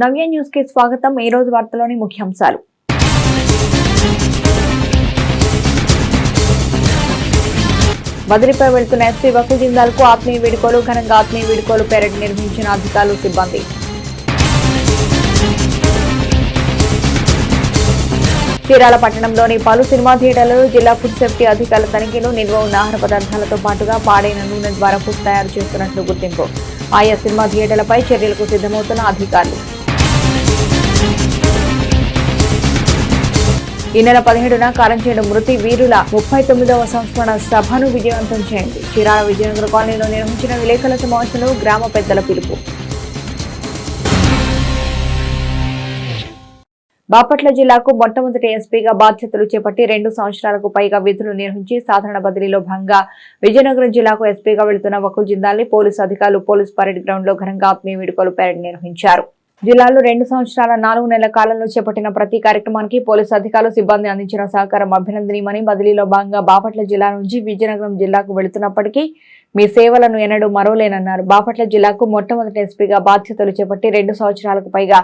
నవ్య న్యూస్కి స్వాగతం. ఈ రోజు వార్తలోని ముఖ్యాంశాలు. బదిలీపై వెళ్తున్న ఎస్పీ జిందాల్కు ఆత్మీయ వీడుకోలు ఘనంగా ఆత్మీయ వేడుకలు పెరడ్ నిర్వహించిన అధికారులు సిబ్బంది. చీరాల పట్టణంలోని పలు సినిమా థియేటర్లలో జిల్లా ఫుడ్ సేఫ్టీ అధికారుల తనిఖీలు నిల్వ ఉన్న ఆహార పదార్థాలతో పాటుగా పాడైన నూనె ద్వారా ఫుడ్ తయారు చేస్తున్నట్లు గుర్తింపు. ఆయా సినిమా థియేటర్లపై చర్యలకు సిద్ధమవుతున్న అధికారులు. ఈ నెల పదిహేడున కారంచేడు మృతి వీరుల ముప్పై తొమ్మిదవ సంస్మరణ సభను విజయవంతం చేయండి. చీరాల విజయనగర కాలనీలో నిర్వహించిన విలేకరుల సమావేశంలో గ్రామ పెద్దల పిలుపు. బాపట్ల జిల్లాకు మొట్టమొదటి ఎస్పీగా బాధ్యతలు చేపట్టి రెండు సంవత్సరాలకు పైగా విధులు నిర్వహించి సాధారణ బదిలీలో భాగంగా విజయనగరం జిల్లాకు ఎస్పీగా వెళుతున్న వకుల్ జిందాల్ని పోలీసు అధికారులు పోలీస్ పరేడ్ గ్రౌండ్లో ఘనంగా ఆత్మీయ వీడుకోలు పరేడ్ నిర్వహించారు. జిల్లాలో రెండు సంవత్సరాల నాలుగు నెలల కాలంలో చేపట్టిన ప్రతి కార్యక్రమానికి పోలీసు అధికారులు సిబ్బంది అందించిన సహకారం అభినందనీయమని బదిలీలో భాగంగా బాపట్ల జిల్లా నుంచి విజయనగరం జిల్లాకు వెళుతున్నప్పటికీ మీ సేవలను ఎన్నడూ మరోలేనన్నారు బాపట్ల జిల్లాకు మొట్టమొదటి ఎస్పీగా బాధ్యతలు చేపట్టి రెండు సంవత్సరాలకు పైగా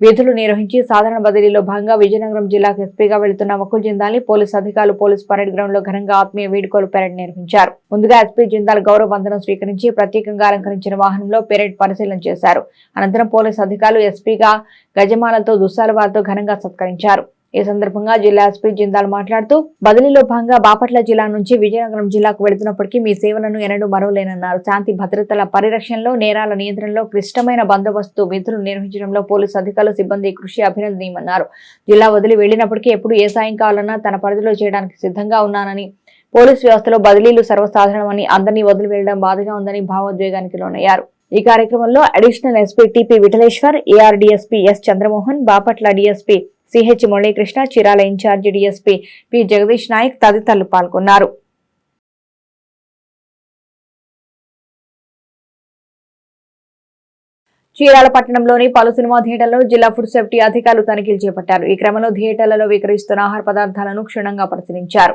విధులు నిర్వహించి సాధారణ బదిలీలో భాగంగా విజయనగరం జిల్లాకు ఎస్పీగా వెళుతున్న వకుల్ జిందాల్ని పోలీసు అధికారులు పోలీస్ పరేడ్ గ్రౌండ్లో ఘనంగా ఆత్మీయ వీడుకోలు పెరేడ్ నిర్వహించారు. ముందుగా ఎస్పీ జిందాల్ గౌరవ వందనం స్వీకరించి ప్రత్యేకంగా అలంకరించిన వాహనంలో పెరేడ్ పరిశీలన చేశారు. అనంతరం పోలీసు అధికారులు ఎస్పీగా గజమాలతో దుస్సాలవారితో ఘనంగా సత్కరించారు. ఈ సందర్భంగా జిల్లా ఎస్పీ జిందాల్ మాట్లాడుతూ బదిలీలో భాగంగా బాపట్ల జిల్లా నుంచి విజయనగరం జిల్లాకు వెళుతున్నప్పటికీ మీ సేవలను ఎన్నడూ మరవలేనన్నారు. శాంతి భద్రతల పరిరక్షణలో నేరాల నియంత్రణలో క్లిష్టమైన బందోబస్తు విధులు నిర్వహించడంలో పోలీసు అధికారులు సిబ్బంది కృషి అభినందనీయమన్నారు. జిల్లా వదిలి వెళ్ళినప్పటికీ ఎప్పుడు ఏ సాయం కావాలన్నా తన పరిధిలో చేయడానికి సిద్ధంగా ఉన్నానని పోలీసు వ్యవస్థలో బదిలీలు సర్వసాధారణమని అందరినీ వదిలి వెళ్ళడం బాధగా ఉందని భావోద్వేగానికి లోనయ్యారు. ఈ కార్యక్రమంలో additional SP TP Vitaleshwar AR DSP S Chandramohan Bapatla DSP CH Muralikrishna Chirala incharge DSP P Jagadish Naik తదితరులు పాల్గొన్నారు. చీరాల పట్టణంలోని పలు సినిమా థియేటర్లలో జిల్లా ఫుడ్ సేఫ్టీ అధికారులు తనిఖీలు చేపట్టారు. ఈ క్రమంలో థియేటర్లలో విక్రయిస్తున్న ఆహార పదార్థాలను క్షుణ్ణంగా పరిశీలించారు.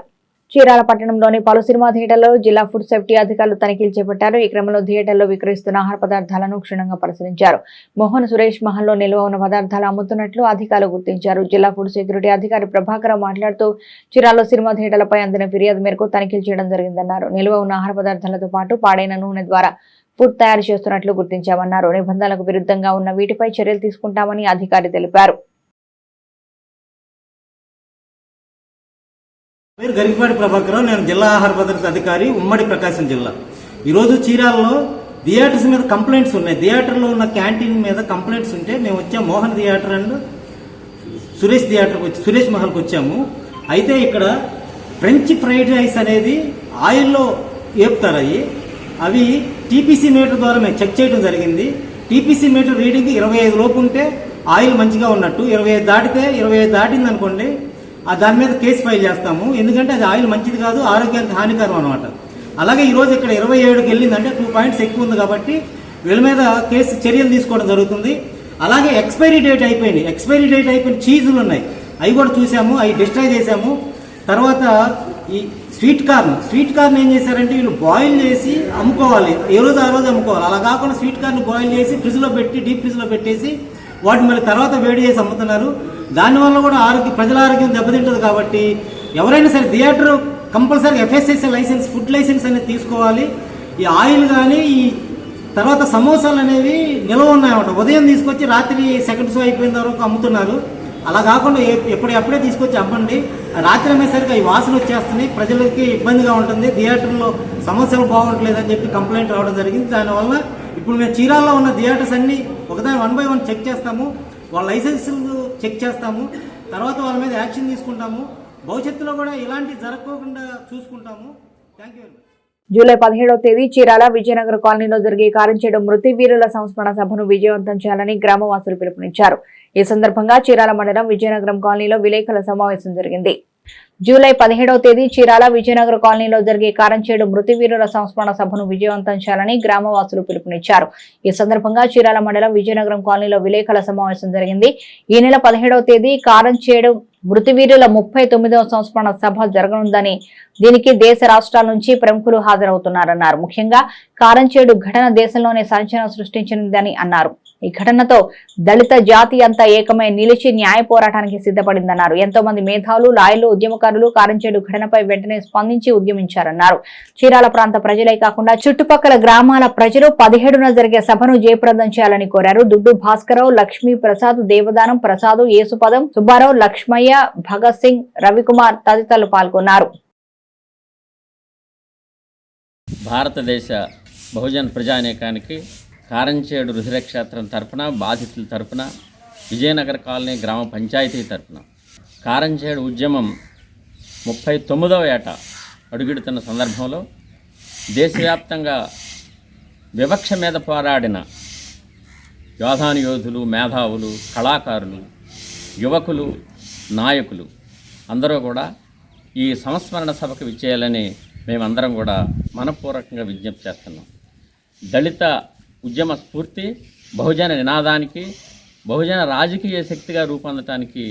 చీరాల పట్టణంలోని పలు సినిమా థియేటర్లలో జిల్లా ఫుడ్ సేఫ్టీ అధికారులు తనిఖీలు చేపట్టారు. ఈ క్రమంలో థియేటర్లో విక్రయిస్తున్న ఆహార పదార్థాలను క్షుణ్ణంగా పరిశీలించారు. మోహన్ సురేష్ మహల్లో నిల్వ ఉన్న పదార్థాలు అమ్ముతున్నట్లు అధికారులు గుర్తించారు. జిల్లా ఫుడ్ సెక్యూరిటీ అధికారి ప్రభాకర్ మాట్లాడుతూ చీరాల్లో సినిమా థియేటర్లపై అందిన ఫిర్యాదు మేరకు తనిఖీలు చేయడం జరిగిందన్నారు. నిల్వ ఉన్న ఆహార పదార్థాలతో పాటు పాడైన నూనె ద్వారా ఫుడ్ తయారు చేస్తున్నట్లు గుర్తించామన్నారు. నిబంధనలకు విరుద్ధంగా ఉన్న వీటిపై చర్యలు తీసుకుంటామని అధికారి తెలిపారు. పేరు గరికపాటి ప్రభాకరరావు. నేను జిల్లా ఆహార భద్రత అధికారి ఉమ్మడి ప్రకాశం జిల్లా. ఈరోజు చీరాలలో థియేటర్స్ మీద కంప్లైంట్స్ ఉన్నాయి. థియేటర్లో ఉన్న క్యాంటీన్ మీద కంప్లైంట్స్ ఉంటే మేము వచ్చాము మోహన్ థియేటర్ అండ్ సురేష్ థియేటర్కి వచ్చి సురేష్ మహల్కి వచ్చాము. అయితే ఇక్కడ ఫ్రెంచ్ ఫ్రైడ్ రైస్ అనేది ఆయిల్లో వేపుతారు అవి అవి టీపీసీ మీటర్ ద్వారా మేము చెక్ చేయడం జరిగింది. టీపీసీ మీటర్ రీడింగ్ ఇరవై ఐదు లోపు ఉంటే ఆయిల్ మంచిగా ఉన్నట్టు. ఇరవై ఐదు దాటితే ఇరవై ఐదు దాటింది అనుకోండి దాని మీద కేసు ఫైల్ చేస్తాము. ఎందుకంటే అది ఆయిల్ మంచిది కాదు ఆరోగ్యానికి హానికరం అనమాట అలాగే ఈరోజు ఇక్కడ ఇరవై ఏడుకి వెళ్ళిందంటే టూ పాయింట్స్ ఎక్కువ ఉంది కాబట్టి వీళ్ళ మీద కేసు చర్యలు తీసుకోవడం జరుగుతుంది. అలాగే ఎక్స్పైరీ డేట్ అయిపోయింది. ఎక్స్పైరీ డేట్ అయిపోయిన చీజులు ఉన్నాయి. అవి కూడా చూసాము అవి డిస్ట్రాయ్ చేసాము. తర్వాత ఈ స్వీట్ కార్న్. స్వీట్ కార్న్ ఏం చేశారంటే వీళ్ళు బాయిల్ చేసి అమ్ముకోవాలి. ఏ రోజు ఆ రోజు అమ్ముకోవాలి. అలా కాకుండా స్వీట్ కార్న్ బాయిల్ చేసి ఫ్రిడ్జ్లో పెట్టి డీప్ ఫ్రిడ్జ్లో పెట్టేసి వాటిని మళ్ళీ తర్వాత వేడి చేసి అమ్ముతున్నారు. దానివల్ల కూడా ఆరోగ్య ప్రజల ఆరోగ్యం దెబ్బతింటుంది కాబట్టి ఎవరైనా సరే theatre compulsory FSSL licence food licence అనేది తీసుకోవాలి. ఈ ఆయిల్ కానీ ఈ తర్వాత సమోసాలు అనేవి నిల్వ ఉన్నాయన్నమాట. ఉదయం తీసుకొచ్చి రాత్రి సెకండ్ షో అయిపోయిన వరకు అమ్ముతున్నారు. అలా కాకుండా ఎప్పుడప్పుడే తీసుకొచ్చి అమ్మండి. రాత్రి అమ్మేసరికి అవి వాసన వచ్చేస్తున్నాయి. ప్రజలకి ఇబ్బందిగా ఉంటుంది. థియేటర్లో సమస్యలు బాగుంటలేదని చెప్పి కంప్లైంట్ రావడం జరిగింది. దానివల్ల ఇప్పుడు మేము చీరాల్లో ఉన్న థియేటర్స్ అన్ని ఒకదాని వన్ బై వన్ చెక్ చేస్తాము వాళ్ళ లైసెన్సులు చెక్ చేస్తాము తర్వాత వాళ్ళ మీద యాక్షన్ తీసుకుంటాము. భవిష్యత్తులో కూడా ఇలాంటి జరగకుండా చూసుకుంటాము. Thank you very much July పదిహేడవ తేదీ చీరాల విజయనగర కాలనీలో జరిగే కారంచేడు మృతి వీరుల సంస్మరణ సభను విజయవంతం చేయాలని గ్రామవాసులు పిలుపునిచ్చారు. ఈ సందర్భంగా చీరాల మండలం విజయనగరం కాలనీలో విలేకరుల సమావేశం జరిగింది. జూలై పదిహేడవ తేదీ చీరాల విజయనగర కాలనీలో జరిగే కారంచేడు మృతి వీరుల సంస్మరణ సభను విజయవంతం చేయాలని గ్రామవాసులు పిలుపునిచ్చారు. ఈ సందర్భంగా చీరాల మండలం విజయనగరం కాలనీలో విలేకరుల సమావేశం జరిగింది. ఈ నెల పదిహేడవ తేదీ కారంచేడు మృతి వీరుల ముప్పై తొమ్మిదవ సంస్మరణ సభ జరగనుందని దీనికి దేశ రాష్ట్రాల నుంచి ప్రముఖులు హాజరవుతున్నారన్నారు. ముఖ్యంగా కారంచేడు ఘటన దేశంలోనే సంచలనం సృష్టించిందని అన్నారు. ఈ ఘటనతో దళిత జాతి అంతా ఏకమై నిలిచి న్యాయ పోరాటానికి సిద్ధపడిందన్నారు. ఎంతో మంది మేధావులు లాయర్లు ఉద్యమకారులు కారంచేడు ఘటనపై వెంటనే స్పందించి ఉద్యమించారన్నారు. చీరాల ప్రాంత ప్రజలే కాకుండా చుట్టుపక్కల గ్రామాల ప్రజలు పదిహేడున జరిగే సభను జయప్రదం చేయాలని కోరారు. దుడ్డు భాస్కరరావు లక్ష్మీ ప్రసాద్ దేవదానం ప్రసాద్ యేసుపదం సుబ్బారావు లక్ష్మయ్య భగత్ సింగ్ రవికుమార్ తదితరులు పాల్గొన్నారు. భారతదేశ బహుజన్ ప్రజానేకానికి కారంచేడు రుధిరక్షేత్రం తరపున బాధితుల తరపున విజయనగర కాలనీ గ్రామ పంచాయతీ తరపున. కారంచేడు ఉద్యమం ముప్పై తొమ్మిదవ ఏట అడుగుడుతున్న సందర్భంలో దేశవ్యాప్తంగా వివక్ష మీద పోరాడిన యోధాను యోధులు మేధావులు కళాకారులు యువకులు నాయకులు అందరూ కూడా ఈ సంస్మరణ సభకు విచ్చేయాలని మేమందరం కూడా మనపూర్వకంగా విజ్ఞప్తి చేస్తున్నాం. దళిత ఉద్యమ స్ఫూర్తి బహుజన నినాదానికి బహుజన రాజకీయ శక్తిగా రూపొందటానికి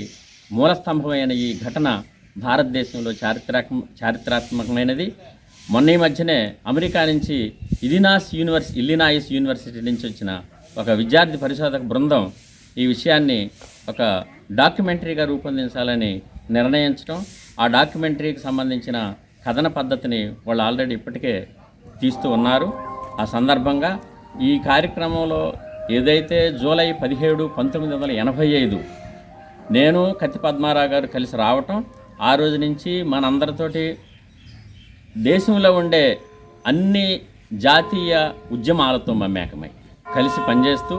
మూలస్తంభమైన ఈ ఘటన భారతదేశంలో చారిత్రాత్మ చారిత్రాత్మకమైనది. మొన్న ఈ మధ్యనే అమెరికా నుంచి ఇలినాస్ యూనివర్సి ఇల్లినాయిస్ యూనివర్సిటీ నుంచి వచ్చిన ఒక విద్యార్థి పరిశోధక బృందం ఈ విషయాన్ని ఒక డాక్యుమెంటరీగా రూపొందించాలని నిర్ణయించడం ఆ డాక్యుమెంటరీకి సంబంధించిన కథన పద్ధతిని వాళ్ళు ఆల్రెడీ ఇప్పటికే తీస్తూ ఉన్నారు. ఆ సందర్భంగా ఈ కార్యక్రమంలో ఏదైతే జూలై పదిహేడు పంతొమ్మిది వందల ఎనభై ఐదు నేను కత్తి పద్మారావు గారు కలిసి రావటం ఆ రోజు నుంచి మనందరితోటి దేశంలో ఉండే అన్ని జాతీయ ఉద్యమాలతో మమేకమై కలిసి పనిచేస్తూ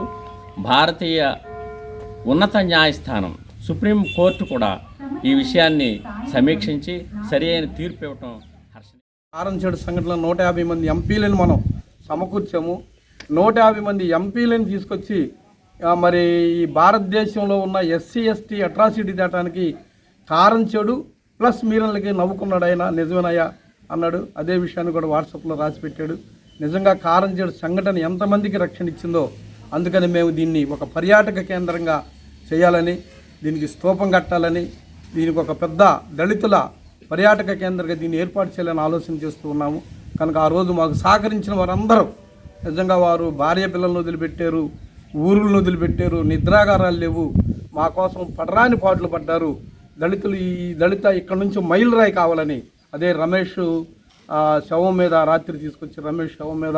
భారతీయ ఉన్నత న్యాయస్థానం సుప్రీం కోర్టు కూడా ఈ విషయాన్ని సమీక్షించి సరి అయిన తీర్పు ఇవ్వటం హర్ష ఆరంచేడు సంఘటనలో నూట యాభై మంది ఎంపీలను మనం సమకూర్చాము. నూట యాభై మంది ఎంపీలను తీసుకొచ్చి మరి ఈ భారతదేశంలో ఉన్న ఎస్సీ ఎస్టీ అట్రాసిటీ దాటానికి కారం చెడు ప్లస్ మీరన్లకి నవ్వుకున్నాడు ఆయన. నిజమేనయ్యా అన్నాడు. అదే విషయాన్ని కూడా వాట్సాప్లో రాసి పెట్టాడు నిజంగా కారం చెడు సంఘటన ఎంతమందికి రక్షణ ఇచ్చిందో అందుకని మేము దీన్ని ఒక పర్యాటక కేంద్రంగా చేయాలని దీనికి స్తూపం కట్టాలని దీనికి ఒక పెద్ద దళితుల పర్యాటక కేంద్రంగా దీన్ని ఏర్పాటు చేయాలని ఆలోచన చేస్తూ ఉన్నాము. కనుక ఆ రోజు మాకు సహకరించిన వారందరూ నిజంగా వారు భార్య పిల్లలను వదిలిపెట్టారు ఊరులను వదిలిపెట్టారు నిద్రాగారాలు లేవు. మా కోసం పడరాని పాటలు పడ్డారు. దళితులు ఈ దళిత ఇక్కడ నుంచి మైలురాయి కావాలని అదే రమేష్ శవం మీద రాత్రి తీసుకొచ్చి రమేష్ శవం మీద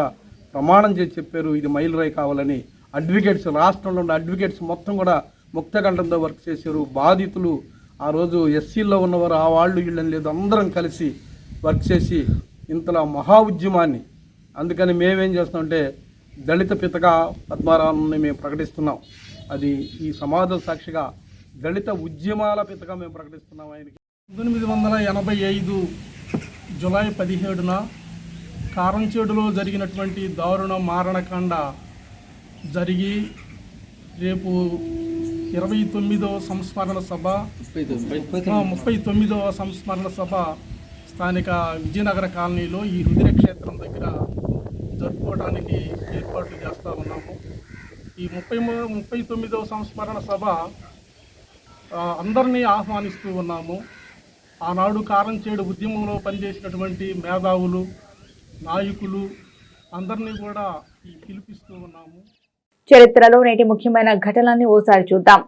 ప్రమాణం చేసి చెప్పారు ఇది మైలురాయి కావాలని. అడ్వకేట్స్ రాష్ట్రంలో ఉన్న అడ్వకేట్స్ మొత్తం కూడా ముక్తకంఠంతో వర్క్ చేశారు. బాధితులు ఆ రోజు ఎస్సీల్లో ఉన్నవారు ఆ వాళ్ళు వీళ్ళని లేదు అందరం కలిసి వర్క్ చేసి ఇంతలా మహా ఉద్యమాన్ని అందుకని మేమేం చేస్తామంటే దళిత పితగా పద్మారావుని మేము ప్రకటిస్తున్నాం. అది ఈ సమాజ సాక్షిగా దళిత ఉద్యమాల పితగా మేము ప్రకటిస్తున్నాం ఆయనకి. పంతొమ్మిది వందల ఎనభై ఐదు జులై పదిహేడున కారంచేడులో జరిగినటువంటి దారుణ మారణకాండ జరిగి రేపు ఇరవై తొమ్మిదవ సంస్మరణ సభ ముప్పై తొమ్మిదవ సంస్మరణ సభ స్థానిక విజయనగర కాలనీలో ఈ రుదిర క్షేత్రం దగ్గర జరుపుకోవడానికి ఏర్పాట్లు చేస్తూ ఉన్నాము. ఈ ముప్పై ముప్పై తొమ్మిదవ సంస్మరణ సభ అందరినీ ఆహ్వానిస్తూ ఉన్నాము. ఆనాడు కారంచేడు ఉద్యమంలో పనిచేసినటువంటి మేధావులు నాయకులు అందరినీ కూడా పిలిపిస్తూ ఉన్నాము. చరిత్రలో నేటి ముఖ్యమైన ఘటనల్ని ఓసారి చూద్దాం.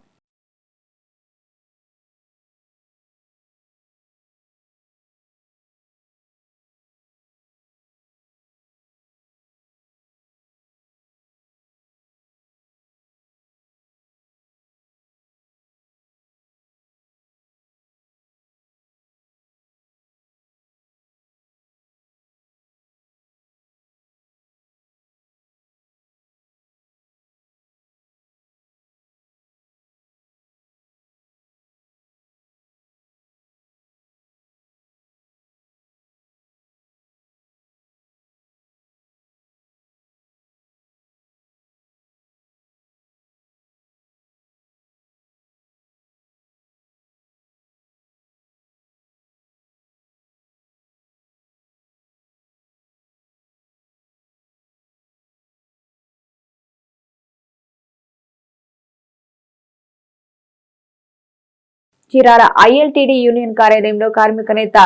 చీరాల ఐఎల్టీడీ యూనియన్ కార్యాలయంలో కార్మిక నేత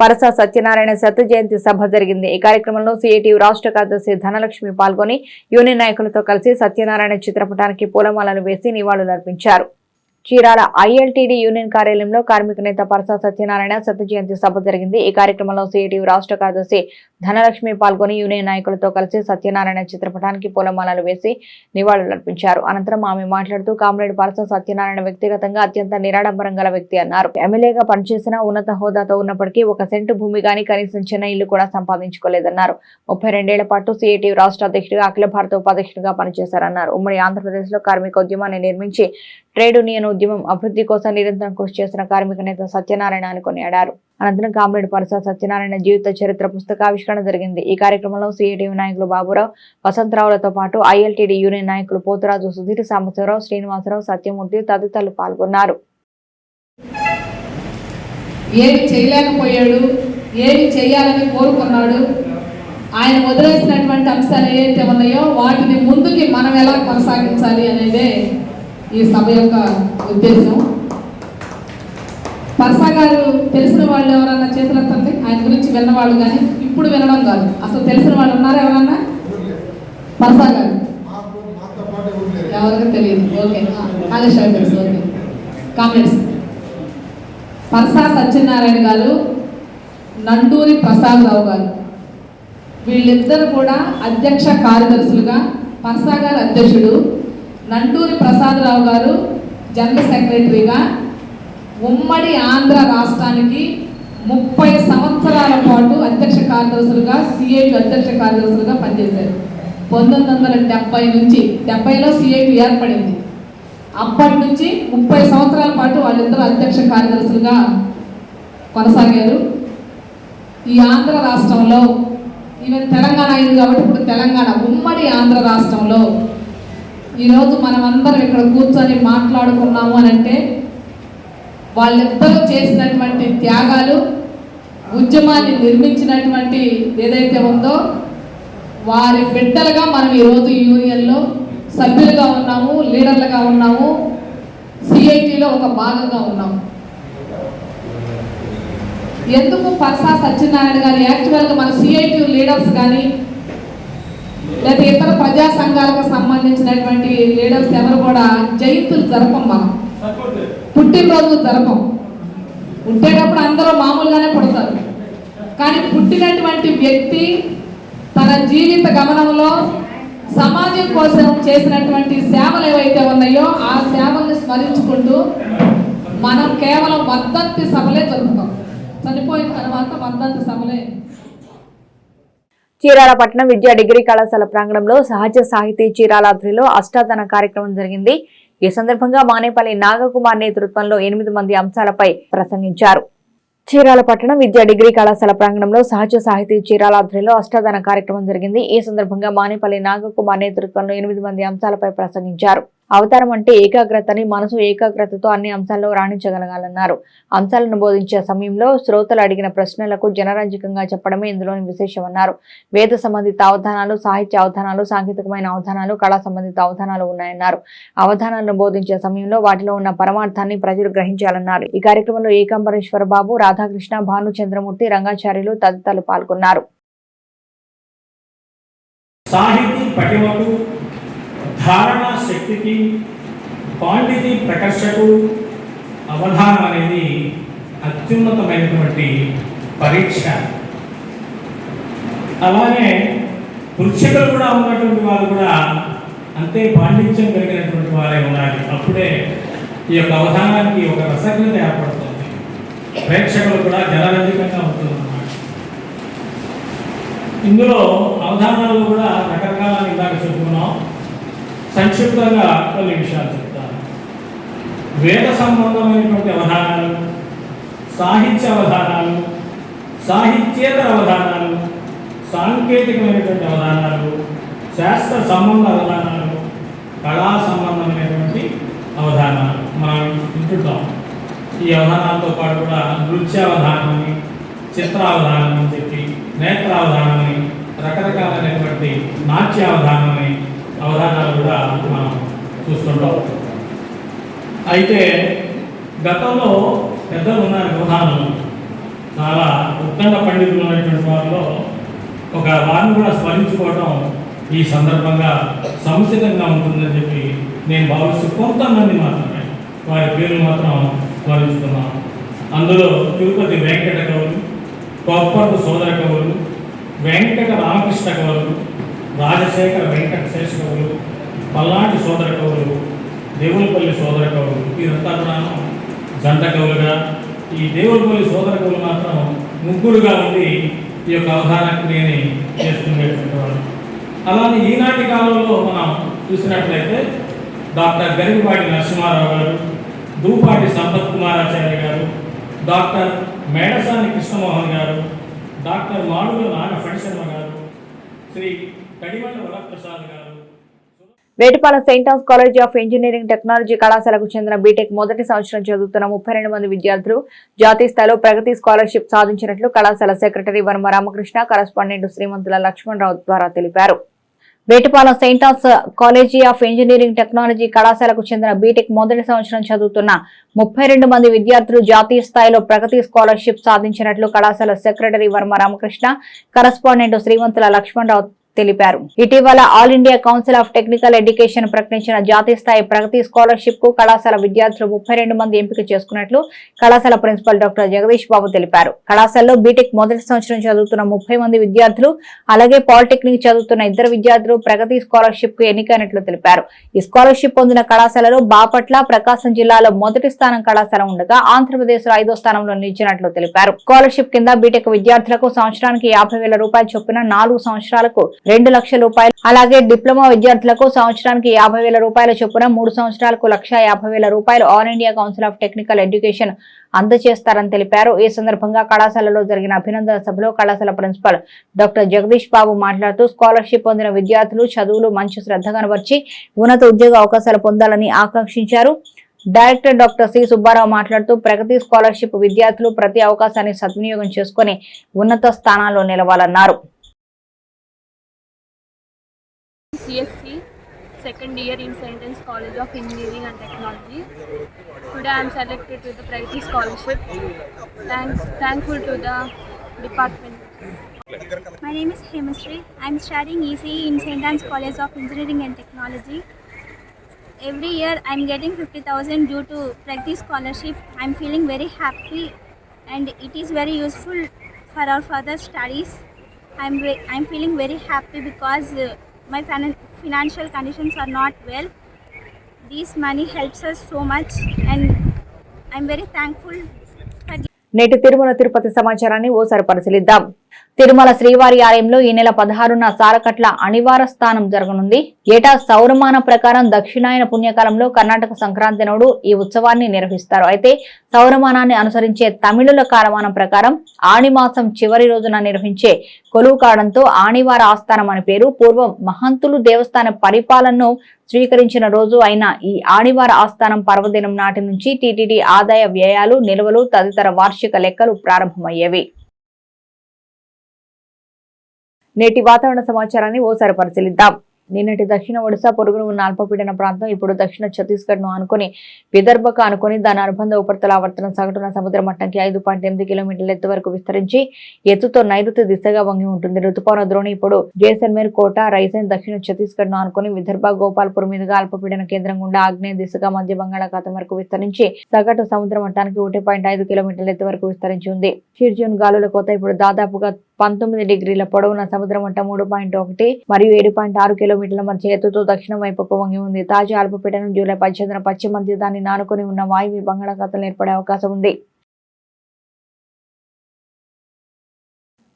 పరస సత్యనారాయణ శత జయంతి సభ జరిగింది. ఈ కార్యక్రమంలో సిఐటి రాష్ట్ర కార్యదర్శి ధనలక్ష్మి పాల్గొని యూనియన్ నాయకులతో కలిసి సత్యనారాయణ చిత్రపటానికి పూలమాలలు వేసి నివాళులర్పించారు. చీరాల ఐఎల్టీడీ యూనియన్ కార్యాలయంలో కార్మిక నేత పరసా సత్యనారాయణ శత జయంతి సభ జరిగింది. ఈ కార్యక్రమంలో సిఐటి రాష్ట్ర కార్యదర్శి ధనలక్ష్మి పాల్గొని యూనియన్ నాయకులతో కలిసి సత్యనారాయణ చిత్రపటానికి పూలమాలలు వేసి నివాళులర్పించారు అనంతరం ఆమె మాట్లాడుతూ కామ్రేడ్ పరస సత్యనారాయణ వ్యక్తిగతంగా అత్యంత నిరాడంబరం గల వ్యక్తి అన్నారు. ఎమ్మెల్యేగా పనిచేసిన ఉన్నత హోదాతో ఉన్నప్పటికీ ఒక సెంటు భూమి గాని కనీసం చిన్న ఇల్లు కూడా సంపాదించుకోలేదన్నారు. ముప్పై రెండేళ్ళ పాటు సిఐటి రాష్ట్ర అధ్యక్షుడిగా అఖిల భారత ఉపాధ్యక్షుడిగా పనిచేశారన్నారు. ఉమ్మడి ఆంధ్రప్రదేశ్లో కార్మిక ఉద్యమాన్ని నిర్మించి ట్రేడ్ యూనియన్ ఉద్యమం అభివృద్ధి కోసం నిరంతరం కృషి చేసిన కార్మిక నేత సత్యనారాయణ అని కొనియాడారు. అనంతరం కామ్రేడ్ పరస సత్యనారాయణ జీవిత చరిత్ర పుస్తకావిష్కరణ జరిగింది. ఈ కార్యక్రమంలో సిఐటియు నాయకులు బాబురావు వసంతరావులతో పాటు ఐఎల్టీడీ యూనియన్ నాయకులు పోతురాజు సుధీర్ సాంబశివరావు శ్రీనివాసరావు సత్యమూర్తి తదితరులు పాల్గొన్నారు. ఏమి చేయలేకపోయాడు ఏమి చేయాలని కోరుకున్నాడు ఆయన వదిలేసినటువంటి అంశాలు ఏవైతే ఉన్నాయో వాటిని ముందుకి మనం ఎలా కొనసాగించాలి అనేదే ఈ సభ యొక్క ఉద్దేశం. పర్సా గారు తెలిసిన వాళ్ళు ఎవరన్నా చేతులెత్తండి ఆయన గురించి విన్నవాళ్ళు కానీ ఇప్పుడు వినడం కాదు. అసలు తెలిసిన వాళ్ళు ఉన్నారా ఎవరన్నా? పర్సా గారు. ఎవరికి తెలియదు. ఓకే. కాళేశ్వర తెలుసు ఓకే. కామెంట్స్. పర్సా సత్యనారాయణ గారు నండూరి ప్రసాదరావు గారు. వీళ్ళిద్దరు కూడా అధ్యక్ష కార్యదర్శులుగా పర్సా గారు అధ్యక్షుడు. నంటూరి ప్రసాదరావు గారు జనరల్ సెక్రటరీగా ఉమ్మడి ఆంధ్ర రాష్ట్రానికి ముప్పై సంవత్సరాల పాటు అధ్యక్ష కార్యదర్శులుగా సిఐటి అధ్యక్ష కార్యదర్శులుగా పనిచేశారు. పంతొమ్మిది వందల డెబ్బై నుంచి డెబ్బైలో సిఐటి ఏర్పడింది. అప్పటి నుంచి ముప్పై సంవత్సరాల పాటు వాళ్ళిద్దరు అధ్యక్ష కార్యదర్శులుగా కొనసాగారు. ఈ ఆంధ్ర రాష్ట్రంలో ఈవెన్ తెలంగాణ అయింది కాబట్టి ఇప్పుడు తెలంగాణ ఉమ్మడి ఆంధ్ర రాష్ట్రంలో ఈరోజు మనమందరం ఇక్కడ కూర్చొని మాట్లాడుకున్నాము అని అంటే వాళ్ళిద్దరూ చేసినటువంటి త్యాగాలు ఉద్యమాన్ని నిర్మించినటువంటి ఏదైతే ఉందో వారి బిడ్డలుగా మనం ఈరోజు యూనియన్లో సభ్యులుగా ఉన్నాము లీడర్లుగా ఉన్నాము సిఐటిలో ఒక భాగంగా ఉన్నాము. ఎందుకు పర్సా సత్యనారాయణ గారు యాక్చువల్గా మన సిఐటి లీడర్స్ కానీ లేదా ఇతర ప్రజా సంఘాలకు సంబంధించినటువంటి లీడర్స్ ఎవరు కూడా జయంతులు జరపం మనం పుట్టినరోజు జరపం. పుట్టేటప్పుడు అందరూ మామూలుగానే పుడతారు. కానీ పుట్టినటువంటి వ్యక్తి తన జీవిత గమనంలో సమాజం కోసం చేసినటువంటి సేవలు ఏవైతే ఉన్నాయో ఆ సేవల్ని స్మరించుకుంటూ మనం కేవలం వర్ధంతి సభలే జరుపుతాం. చనిపోయిన తర్వాత వర్ధంతి సభలే చీరాల పట్టణం విద్యా డిగ్రీ కళాశాల ప్రాంగణంలో సహజ సాహితీ చీరాలాద్రిలో అష్టాదన కార్యక్రమం జరిగింది. ఈ సందర్భంగా మానేపల్లి నాగకుమార్ నేతృత్వంలో ఎనిమిది మంది అంశాలపై ప్రసంగించారు. చీరాల పట్టణం విద్యా డిగ్రీ కళాశాల ప్రాంగణంలో సహజ సాహితీ చీరాలాద్రిలో అష్టాదన కార్యక్రమం జరిగింది. ఈ సందర్భంగా మానేపల్లి నాగకుమార్ నేతృత్వంలో ఎనిమిది మంది అంశాలపై ప్రసంగించారు. అవతారం అంటే ఏకాగ్రతని మనసు ఏకాగ్రతతో అన్ని అంశాల్లో రాణించగలగాలన్నారు. అంశాలను బోధించే సమయంలో శ్రోతలు అడిగిన ప్రశ్నలకు జనరంజకంగా చెప్పడమే ఇందులోని విశేషమన్నారు వేద సంబంధిత అవధానాలు సాహిత్య అవధానాలు సాంకేతికమైన అవధానాలు కళా సంబంధిత అవధానాలు ఉన్నాయన్నారు. అవధానాలను బోధించే సమయంలో వాటిలో ఉన్న పరమార్థాన్ని ప్రజలు గ్రహించాలన్నారు. ఈ కార్యక్రమంలో ఏకాంబరేశ్వర బాబు రాధాకృష్ణ భానుచంద్రమూర్తి రంగాచార్యులు తదితరులు పాల్గొన్నారు. సాహితీ పటిమకు ధారణ శక్తికి పాండితి ప్రకర్షకు అవధానం అనేది అత్యున్నతమైనటువంటి పరీక్ష. అలానే వృక్షకులు కూడా ఉన్నటువంటి వాళ్ళు కూడా అంతే పాండిత్యం కలిగినటువంటి వారే ఉండాలి. అప్పుడే ఈ యొక్క అవధానానికి ఒక రసజ్ఞత ఏర్పడుతుంది. ప్రేక్షకులు కూడా జలరంజకంగా ఉంటుందన్నమాట. ఇందులో అవధానాలు కూడా రకరకాల ఇందాక చెప్పుకున్నాం సంక్షిప్తంగా కొన్ని విషయాలు చెప్తాను వేద సంబంధమైనటువంటి అవధానాలు సాహిత్య అవధానాలు సాహిత్యేతర అవధానాలు సాంకేతికమైనటువంటి అవధానాలు శాస్త్ర సంబంధ అవధానాలు కళా సంబంధమైనటువంటి అవధానాలు మనం వింటుంటాం. ఈ అవధానాలతో పాటు కూడా నృత్యావధానం అని చిత్రావధానం అని చెప్పి నేత్రావధానం అని రకరకాలైనటువంటి నాట్యావధానం అవధానాలు కూడా మనం చూస్తుంటాం. అయితే గతంలో పెద్దలు ఉన్న అవధానం చాలా ఉత్కంఠ పండితులు ఉన్నటువంటి వారిలో ఒక వారిని కూడా స్మరించుకోవడం ఈ సందర్భంగా సముచితంగా ఉంటుందని చెప్పి నేను భావిస్తూ కొంతమంది మాత్రమే వారి పేర్లు మాత్రం స్మరించుకున్నాను అందులో తిరుపతి వెంకట కవులు కొప్పర్పు సోదర కవులు వెంకట రామకృష్ణ కవులు రాజశేఖర వెంకట శేష కవులు పల్నాటి సోదర కవులు దేవులపల్లి సోదర కవులు వీరంతా కూడా జంట కవులుగా ఈ దేవులపల్లి సోదర కవులు మాత్రం ముగ్గురుగా ఉండి ఈ యొక్క అవధానాన్ని చేస్తున్నటువంటి వాళ్ళు అలానే ఈనాటి కాలంలో మనం చూసినట్లయితే డాక్టర్ గరిగిపాటి నరసింహారావు గారు దూపాటి సంపత్ కుమారాచార్య గారు డాక్టర్ మేడసాని కృష్ణమోహన్ గారు డాక్టర్ మాడుగుల నాగ ఫణిశర్మ గారు Sri Vetapala Saint Ann's college of engineering technology కళాశాలకు చెందిన బీటెక్ మొదటి సంవత్సరం చదువుతున్న ముప్పై రెండు మంది విద్యార్థులు జాతీయ స్థాయిలో ప్రగతి స్కాలర్షిప్ సాధించినట్లు కళాశాల సెక్రటరీ వర్మ రామకృష్ణ కరస్పాండెంట్ శ్రీమంతుల లక్ష్మణరావు ద్వారా తెలిపారు. Vetapala Saint of college of engineering technology కళాశాలకు చెందిన బీటెక్ మొదటి సంవత్సరం చదువుతున్న ముప్పై రెండు మంది విద్యార్థులు జాతీయ స్థాయిలో ప్రగతి స్కాలర్షిప్ సాధించినట్లు కళాశాల సెక్రటరీ వర్మ రామకృష్ణ కరస్పాండెంట్ శ్రీమంతుల లక్ష్మణరావు తెలిపారు. ఇటీవల All India Council of Technical Education ప్రకటించిన జాతీయ స్థాయి ప్రగతి స్కాలర్షిప్కు కళాశాల విద్యార్థులు ముప్పై రెండు మంది ఎంపిక చేసుకున్నట్లు కళాశాల ప్రిన్సిపల్ డాక్టర్ జగదీష్ బాబు తెలిపారు. కళాశాలలో బీటెక్ మొదటి సంవత్సరం చదువుతున్న ముప్పై మంది విద్యార్థులు అలాగే పాలిటెక్నిక్ చదువుతున్న ఇద్దరు విద్యార్థులు ప్రగతి స్కాలర్షిప్కు ఎన్నికైనట్లు తెలిపారు. ఈ స్కాలర్షిప్ పొందిన కళాశాలలో బాపట్ల ప్రకాశం జిల్లాలో మొదటి స్థానం కళాశాల ఉండగా ఆంధ్రప్రదేశ్లో ఐదో స్థానంలో నిలిచినట్లు తెలిపారు. స్కాలర్షిప్ కింద బీటెక్ విద్యార్థులకు సంవత్సరానికి యాభై వేల రూపాయలు చొప్పున నాలుగు సంవత్సరాలకు రెండు లక్షల రూపాయలు. అలాగే డిప్లొమా విద్యార్థులకు సంవత్సరానికి యాభై వేల రూపాయల చొప్పున మూడు సంవత్సరాలకు లక్ష యాభై వేల రూపాయలు All India Council of Technical Education అందజేస్తారని తెలిపారు. ఈ సందర్భంగా కళాశాలలో జరిగిన అభినందన సభలో కళాశాల ప్రిన్సిపల్ డాక్టర్ జగదీష్ బాబు మాట్లాడుతూ స్కాలర్షిప్ పొందిన విద్యార్థులు చదువులు మంచి శ్రద్ధ కనబర్చి ఉన్నత ఉద్యోగ అవకాశాలు పొందాలని ఆకాంక్షించారు. డైరెక్టర్ డాక్టర్ సి సుబ్బారావు మాట్లాడుతూ ప్రగతి స్కాలర్షిప్ విద్యార్థులు ప్రతి అవకాశాన్ని సద్వినియోగం చేసుకుని ఉన్నత స్థానాల్లో నిలవాలన్నారు. Second year in Sentence College of Engineering and Technology. Today I am selected to the Pragati Scholarship. Thanks, thankful to the department. My name is Hemastri. I am studying ECE in St. Anne's College of Engineering and Technology. Every year I am getting 50,000 due to practice scholarship. I am feeling very happy and it is very useful for our further studies. I am I am feeling very happy because uh, my financial conditions are not well. This money helps us so much and I am very thankful for నేటి తిరుమల తిరుపతి సమాచారాన్ని ఓసారి పరిశీలిద్దాం తిరుమల శ్రీవారి ఆలయంలో ఈ నెల పదహారున సారకట్ల అనివార స్థానం జరగనుంది. ఏటా సౌరమాన ప్రకారం దక్షిణాయన పుణ్యకాలంలో కర్ణాటక సంక్రాంతి నాడు ఈ ఉత్సవాన్ని నిర్వహిస్తారు. అయితే సౌరమానాన్ని అనుసరించే తమిళుల కాలమానం ప్రకారం ఆణిమాసం చివరి రోజున నిర్వహించే కొలువు కావడంతో ఆణివార ఆస్థానం అని పేరు పూర్వం మహంతులు దేవస్థాన పరిపాలనను స్వీకరించిన రోజు అయిన ఈ ఆణివార ఆస్థానం పర్వదినం నాటి నుంచి టీటీడీ ఆదాయ వ్యయాలు నిల్వలు తదితర వార్షిక లెక్కలు ప్రారంభమయ్యేవి. నేటి వాతావరణ సమాచారాన్ని ఓసారి పరిశీలిద్దాం. నిన్నటి దక్షిణ ఒడిశా పొరుగున ఉన్న అల్పపీడన ప్రాంతం ఇప్పుడు దక్షిణ ఛత్తీస్గఢ్ను ఆనుకొని విదర్భకు అనుకుని దాని అనుబంధ ఉపరితల ఆవర్తనం సగటున సముద్ర మట్టంకి ఐదు పాయింట్ ఎనిమిది కిలోమీటర్ల ఎత్తు వరకు విస్తరించి ఎత్తుతో నైరుతి దిశగా వంగి ఉంటుంది. రుతుపవన ద్రోణి ఇప్పుడు జైసల్మేర్ కోట రైసైన్ దక్షిణ ఛత్తీస్గఢ్ను ఆనుకొని విదర్భ గోపాల్పూర్ మీదుగా అల్పపీడన కేంద్రం గుండా ఆగ్నేయ దిశగా మధ్య బంగాళాఖాతం వరకు విస్తరించి సగటు సముద్ర మట్టానికి ఒకటి పాయింట్ ఐదు కిలోమీటర్ల ఎత్తు వరకు విస్తరించి ఉంది. షిర్జూన్ గాలుల కోత ఇప్పుడు దాదాపుగా పంతొమ్మిది డిగ్రీల పొడవున సముద్ర మట్ట మూడు పాయింట్ ఒకటి మరియు ఏడు పాయింట్ ఆరు కిలోమీటర్ల మధ్య ఎత్తుతో దక్షిణం వైపుకు వంగి ఉంది. తాజా అల్పపీడనం జూలై పద్దెనిమిదిన పశ్చిమ మధ్య దాన్ని నానుకొని ఉన్న వాయువ్య బంగాళాఖాతం ఏర్పడే అవకాశం ఉంది.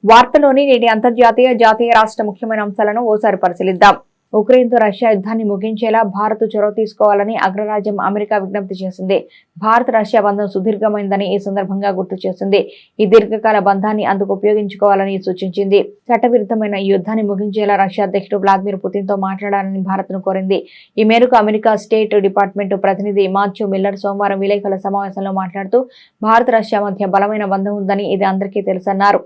వార్తలోని నేటి అంతర్జాతీయ జాతీయ రాష్ట్ర ముఖ్యమైన అంశాలను ఓసారి పరిశీలిద్దాం. ఉక్రెయిన్తో రష్యా యుద్ధాన్ని ముగించేలా భారత్ చొరవ తీసుకోవాలని అగ్రరాజ్యం అమెరికా విజ్ఞప్తి చేసింది. భారత్ రష్యా బంధం సుదీర్ఘమైందని ఈ సందర్భంగా గుర్తు చేసింది. ఈ దీర్ఘకాల బంధాన్ని అందుకు ఉపయోగించుకోవాలని సూచించింది. చట్టవిరుద్ధమైన ఈ యుద్ధాన్ని ముగించేలా రష్యా అధ్యక్షుడు వ్లాదిమిర్ పుతిన్తో మాట్లాడాలని భారత్ను కోరింది. ఈ మేరకు అమెరికా స్టేట్ డిపార్ట్మెంట్ ప్రతినిధి మాథ్యూ మిల్లర్ సోమవారం విలేకరుల సమావేశంలో మాట్లాడుతూ భారత్ రష్యా మధ్య బలమైన బంధం ఉందని ఇది అందరికీ తెలుసన్నారు.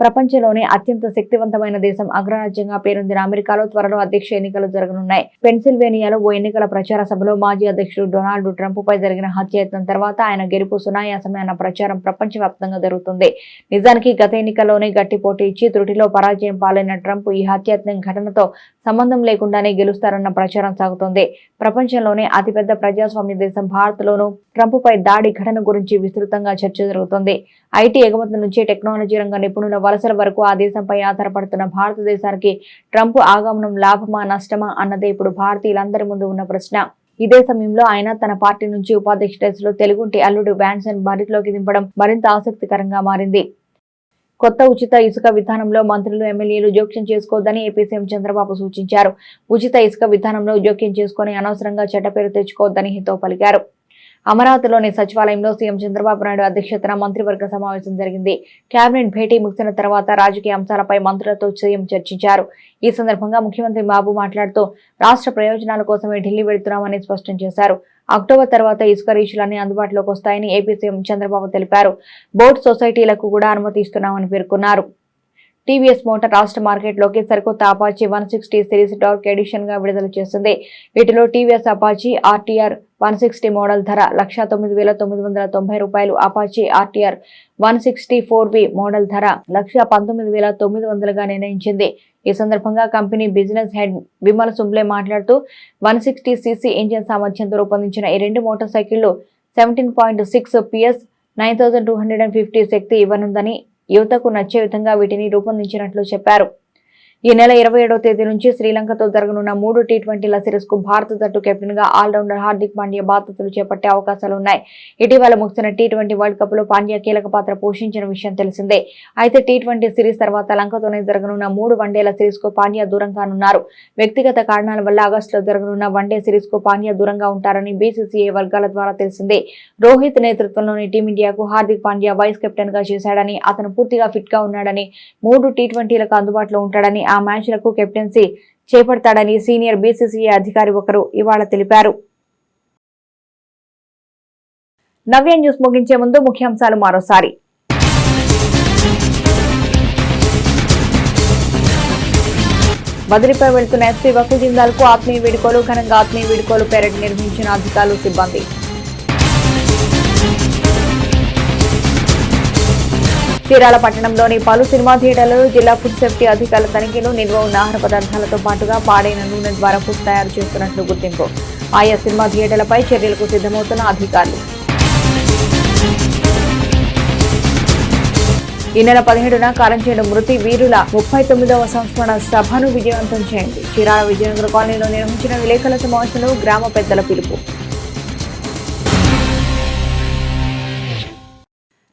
ప్రపంచంలోనే అత్యంత శక్తివంతమైన దేశం అగ్రరాజ్యంగా పేరొందిన అమెరికాలో త్వరలో అధ్యక్ష ఎన్నికలు జరగనున్నాయి. పెన్సిల్వేనియాలో ఓ ఎన్నికల ప్రచార సభలో మాజీ అధ్యక్షుడు డొనాల్డ్ ట్రంప్ పై జరిగిన హత్యాయత్నం తర్వాత ఆయన గెలుపు సునాయాసమే అన్న ప్రచారం ప్రపంచవ్యాప్తంగా జరుగుతుంది. నిజానికి గత ఎన్నికల్లోనే గట్టి పోటీ ఇచ్చి త్రుటిలో పరాజయం పాలైన ట్రంప్ ఈ హత్యాయత్నం ఘటనతో సంబంధం లేకుండానే గెలుస్తారన్న ప్రచారం సాగుతోంది. ప్రపంచంలోనే అతిపెద్ద ప్రజాస్వామ్య దేశం భారత్లోనూ ట్రంప్ పై దాడి ఘటన గురించి విస్తృతంగా చర్చ జరుగుతోంది. ఐటీ ఎగుమతుల నుంచి టెక్నాలజీ రంగ నిపుణుల వలసల వరకు ఆ దేశంపై ఆధారపడుతున్న భారతదేశానికి ట్రంప్ ఆగమనం లాభమా నష్టమా అన్నదే ఇప్పుడు భారతీయులందరి ముందు ఉన్న ప్రశ్న. ఇదే సమయంలో ఆయన తన పార్టీ నుంచి ఉపాధ్యక్ష రేసులో తెలుగుంటి అల్లుడు వ్యాన్సన్ బరిలోకి దింపడం మరింత ఆసక్తికరంగా మారింది. కొత్త ఉచిత ఇసుక విధానంలో మంత్రులు ఎమ్మెల్యేలు జోక్యం చేసుకోవద్దని ఏపీ సీఎం చంద్రబాబు సూచించారు. ఉచిత ఇసుక విధానంలో జోక్యం చేసుకుని అనవసరంగా చెడ్డ పేరు తెచ్చుకోవద్దని హితవు పలికారు. అమరావతిలోని సచివాలయంలో సీఎం చంద్రబాబు నాయుడు అధ్యక్షతన మంత్రివర్గ సమావేశం జరిగింది. కేబినెట్ భేటీ ముగిసిన తర్వాత రాజకీయ అంశాలపై మంత్రులతో సీఎం చర్చించారు. ఈ సందర్భంగా ముఖ్యమంత్రి బాబు మాట్లాడుతూ రాష్ట్ర ప్రయోజనాల కోసమే ఢిల్లీ వెళుతున్నామని స్పష్టం చేశారు. అక్టోబర్ తర్వాత ఇసుక రీచులన్నీ అందుబాటులోకి వస్తాయని ఏపీ సీఎం చంద్రబాబు తెలిపారు. బోట్ సొసైటీలకు కూడా అనుమతి ఇస్తున్నామని పేర్కొన్నారు. టీవీఎస్ మోటార్ రాష్ట్ర మార్కెట్లోకి సరికొత్త Apache one sixty series dark ఎడిషన్గా విడుదల చేస్తుంది వీటిలో TVS Apache RTR one sixty model ధర లక్ష తొమ్మిది వేల తొమ్మిది వందల తొంభై రూపాయలు. Apache RTR one sixty four V model ధర లక్ష పంతొమ్మిది వేల తొమ్మిది వందలుగా నిర్ణయించింది. ఈ సందర్భంగా company business head Vimal Sumbly మాట్లాడుతూ వన్ సిక్స్టీ సీసీ ఇంజిన్ సామర్థ్యంతో రూపొందించిన ఈ రెండు మోటార్ సైకిళ్ళు seventeen point six PS nine thousand two hundred and fifty శక్తి ఇవ్వనుందని యువతకు నచ్చే విధంగా వీటిని రూపొందించినట్లు చెప్పారు. ఈ నెల ఇరవై ఏడవ తేదీ నుంచి శ్రీలంకతో జరగనున్న మూడు టీ ట్వంటీల సిరీస్కు భారత జట్టు కెప్టెన్గా ఆల్రౌండర్ హార్దిక్ పాండ్యా బాధ్యతలు చేపట్టే అవకాశాలు ఉన్నాయి ఇటీవల ముగిసిన టీ ట్వంటీ వరల్డ్ కప్లో పాండ్యా కీలక పాత్ర పోషించిన విషయం తెలిసిందే. అయితే టీ ట్వంటీ సిరీస్ తర్వాత లంకతోనే జరగనున్న మూడు వన్డేల సిరీస్కు పాండ్యా దూరం కానున్నారు వ్యక్తిగత కారణాల వల్ల ఆగస్టులో జరగనున్న వన్డే సిరీస్కు పాండ్యా దూరంగా ఉంటారని బీసీసీఐ వర్గాల ద్వారా తెలిసిందే. రోహిత్ నేతృత్వంలోని టీమిండియాకు హార్దిక్ పాండ్యా వైస్ కెప్టెన్గా చేశాడని అతను పూర్తిగా ఫిట్గా ఉన్నాడని మూడు టీ ట్వంటీలకు అందుబాటులో ఉంటాడని ఆ మ్యాచ్లకు కెప్టెన్సీ చేపడతాడని సీనియర్ బీసీసీఐ అధికారి ఒకరు ఇవాళ తెలిపారు. నవ్య న్యూస్ ముగించే ముందు ముఖ్యాంశాలు మరోసారి. బదిలీపై వెళ్తున్న ఎస్పీ వకుల్ జిందాల్కు ఆత్మీయ వేడుకలు ఘనంగా ఆత్మీయ వేడుకలు పెరడ్ నిర్వహించిన అధికారులు సిబ్బంది. చీరాల పట్టణంలోని పలు సినిమా థియేటర్లు జిల్లా ఫుడ్ సేఫ్టీ అధికారుల తనిఖీలు నిల్వ ఉన్న ఆహార పదార్థాలతో పాటుగా పాడైన నూనె ద్వారా ఫుడ్ తయారు చేస్తున్నట్లు గుర్తింపు. ఆయా సినిమా థియేటర్లపై చర్యలకు సిద్ధమవుతున్న అధికారులు. ఈ నెల పదిహేడున కారంచేడు మృతి వీరుల ముప్పై తొమ్మిదవ సంస్మరణ సభను విజయవంతం చేయండి. చీరాల విజయనగర కాలనీలో నిర్వహించిన విలేకరుల సమావేశంలో గ్రామ పెద్దల పిలుపు.